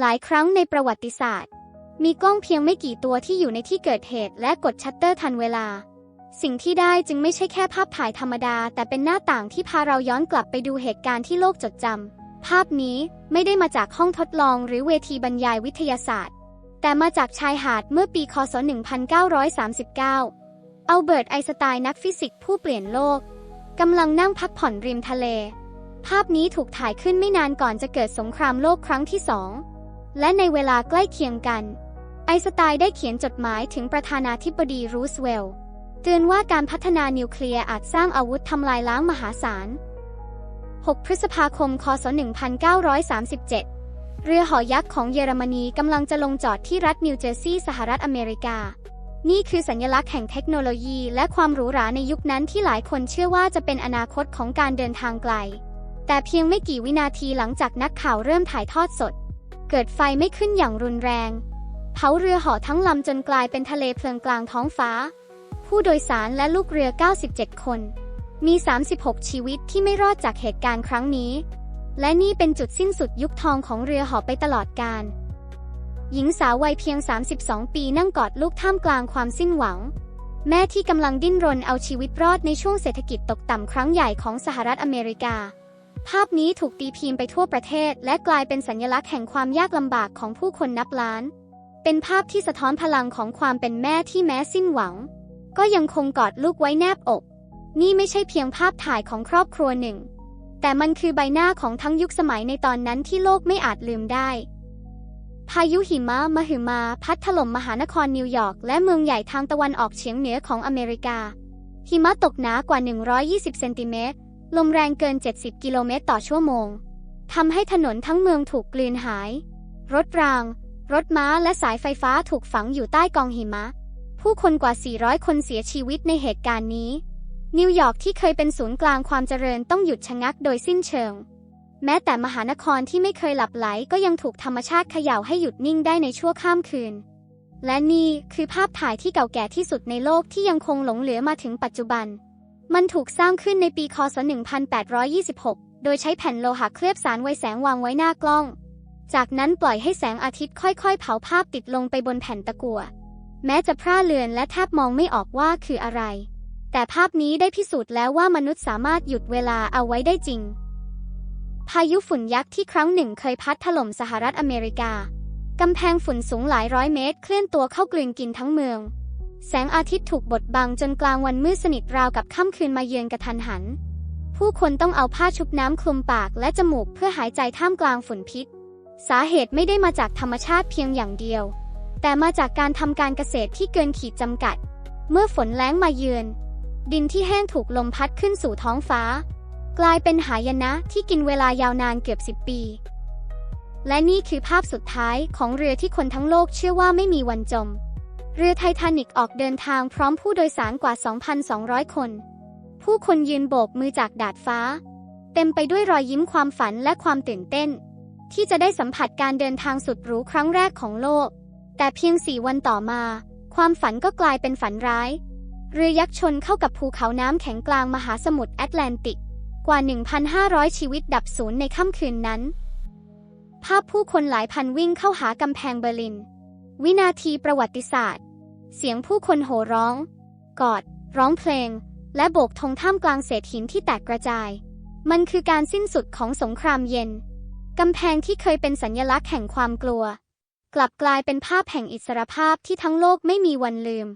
หลายครั้งในประวัติศาสตร์ มีกล้องเพียงไม่กี่ตัวที่อยู่ในที่เกิดเหตุและกดชัตเตอร์ทันเวลา สิ่งที่ได้จึงไม่ใช่แค่ภาพถ่ายธรรมดา แต่เป็นหน้าต่างที่พาเราย้อนกลับไปดูเหตุการณ์ที่โลกจดจำภาพนี้ไม่ได้มาจากห้องทดลองหรือเวทีบรรยายวิทยาศาสตร์ แต่มาจากชายหาดเมื่อปีคศ 1939 อัลเบิร์ตไอน์สไตน์นักฟิสิกส์ผู้เปลี่ยนโลกกำลังนั่งพักผ่อนริมทะเลภาพนี้ถูกถ่ายขึ้นไม่นานก่อนจะเกิดสงครามโลกครั้งที่สอง และในเวลาใกล้เคียงกัน ไอสไตน์ได้เขียนจดหมายถึงประธานาธิบดีรูสเวลต์เตือนว่าการพัฒนานิวเคลียร์อาจสร้างอาวุธทำลายล้างมหาศาล 6 พฤษภาคม คศ 1937 เรือหอยักษ์ของเยอรมนีกำลังจะลงจอดที่รัฐนิวเจอร์ซีย์สหรัฐอเมริกา นี่คือสัญลักษณ์แห่งเทคโนโลยีและความหรูหราในยุคนั้นที่หลายคนเชื่อว่าจะเป็นอนาคตของการเดินทางไกล แต่เพียงไม่กี่วินาทีหลังจากนักข่าวเริ่มถ่ายทอดสด เกิดไฟไม่ขึ้นอย่างรุนแรง เผาเรือห่อทั้งลำจนกลายเป็นทะเลเพลิงกลางท้องฟ้า ผู้โดยสารและลูกเรือ 97 คน มี 36 ชีวิตที่ไม่รอดจากเหตุการณ์ครั้งนี้ และนี่เป็นจุดสิ้นสุดยุคทองของเรือห่อไปตลอดกาลหญิงสาววัยเพียง 32 ปีนั่งกอดลูกท่ามกลางความสิ้นหวัง แม่ที่กำลังดิ้นรนเอาชีวิตรอดในช่วงเศรษฐกิจตกต่ำครั้งใหญ่ของสหรัฐอเมริกา ภาพนี้ถูกตีพิมพ์ไปทั่วประเทศ และกลายเป็นสัญลักษณ์แห่งความยากลำบากของผู้คนนับล้าน เป็นภาพที่สะท้อนพลังของความเป็นแม่ที่แม้สิ้นหวัง ก็ยังคงกอดลูกไว้แนบอก นี่ไม่ใช่เพียงภาพถ่ายของครอบครัวหนึ่ง แต่มันคือใบหน้าของทั้งยุคสมัยในตอนนั้นที่โลกไม่อาจลืมได้ พายุหิมะมหึมา พัดถล่มมหานครนิวยอร์กและเมืองใหญ่ทางตะวันออกเฉียงเหนือของอเมริกา หิมะตกหนากว่า 120 เซนติเมตร ลมแรงเกิน 70 กิโลเมตรต่อชั่วโมงทำให้ถนนทั้งเมืองถูกกลืนหาย รถราง รถม้าและสายไฟฟ้าถูกฝังอยู่ใต้กองหิมะ ผู้คนกว่า 400 คนเสียชีวิตในเหตุการณ์นี้ นิวยอร์กที่เคยเป็นศูนย์กลางความเจริญต้องหยุดชะงักโดยสิ้นเชิง แม้แต่มหานครที่ไม่เคยหลับไหลก็ยังถูกธรรมชาติเขย่าให้หยุดนิ่งได้ในชั่วข้ามคืน และนี่คือภาพถ่ายที่เก่าแก่ที่สุดในโลกที่ยังคงหลงเหลือมาถึงปัจจุบัน มันถูกสร้างขึ้นในปีคศ 1826 โดยใช้แผ่นโลหะเคลือบสารไวแสงวางไว้หน้ากล้อง จากนั้นปล่อยให้แสงอาทิตย์ค่อยๆ เผาภาพติดลงไปบนแผ่นตะกั่ว แม้จะพร่าเลือนและแทบมองไม่ออกว่าคืออะไร แต่ภาพนี้ได้พิสูจน์แล้วว่ามนุษย์สามารถหยุดเวลาเอาไว้ได้จริง พายุฝุ่นยักษ์ที่ครั้งหนึ่งเคยพัดถล่มสหรัฐอเมริกากำแพงฝุ่นสูงหลายร้อยเมตร เคลื่อนตัวเข้ากลืนกินทั้งเมือง แสงอาทิตย์ถูกบดบังจนกลางวันมืดสนิทราวกับค่ำคืนมาเยือนกระทันหัน ผู้คนต้องเอาผ้าชุบน้ำคลุมปากและจมูกเพื่อหายใจท่ามกลางฝุ่นพิษ สาเหตุไม่ได้มาจากธรรมชาติเพียงอย่างเดียว แต่มาจากการทำการเกษตรที่เกินขีดจำกัด เมื่อฝนแล้งมาเยือน ดินที่แห้งถูกลมพัดขึ้นสู่ท้องฟ้า กลายเป็นหายนะที่กินเวลายาวนานเกือบสิบปี และนี่คือภาพสุดท้ายของเรือที่คนทั้งโลกเชื่อว่าไม่มีวันจม เรือไททานิกออกเดินทางพร้อมผู้โดยสารกว่า 2,200 คน ผู้คนยืนโบกมือจากดาดฟ้า เต็มไปด้วยรอยยิ้มความฝันและความตื่นเต้น ที่จะได้สัมผัสการเดินทางสุดหรูครั้งแรกของโลก แต่เพียงสี่วันต่อมา ความฝันก็กลายเป็นฝันร้าย เรือยักษ์ชนเข้ากับภูเขาน้ำแข็งกลางมหาสมุทรแอตแลนติก กว่า 1,500 ชีวิตดับสูญในค่ำคืนนั้น ภาพผู้คนหลายพันวิ่งเข้าหากำแพงเบอร์ลิน วินาทีประวัติศาสตร์ เสียงผู้คนโห่ร้อง กอด ร้องเพลง และโบกธงท่ามกลางเศษหินที่แตกกระจาย มันคือการสิ้นสุดของสงครามเย็น กำแพงที่เคยเป็นสัญลักษณ์แห่งความกลัว กลับกลายเป็นภาพแห่งอิสรภาพที่ทั้งโลกไม่มีวันลืม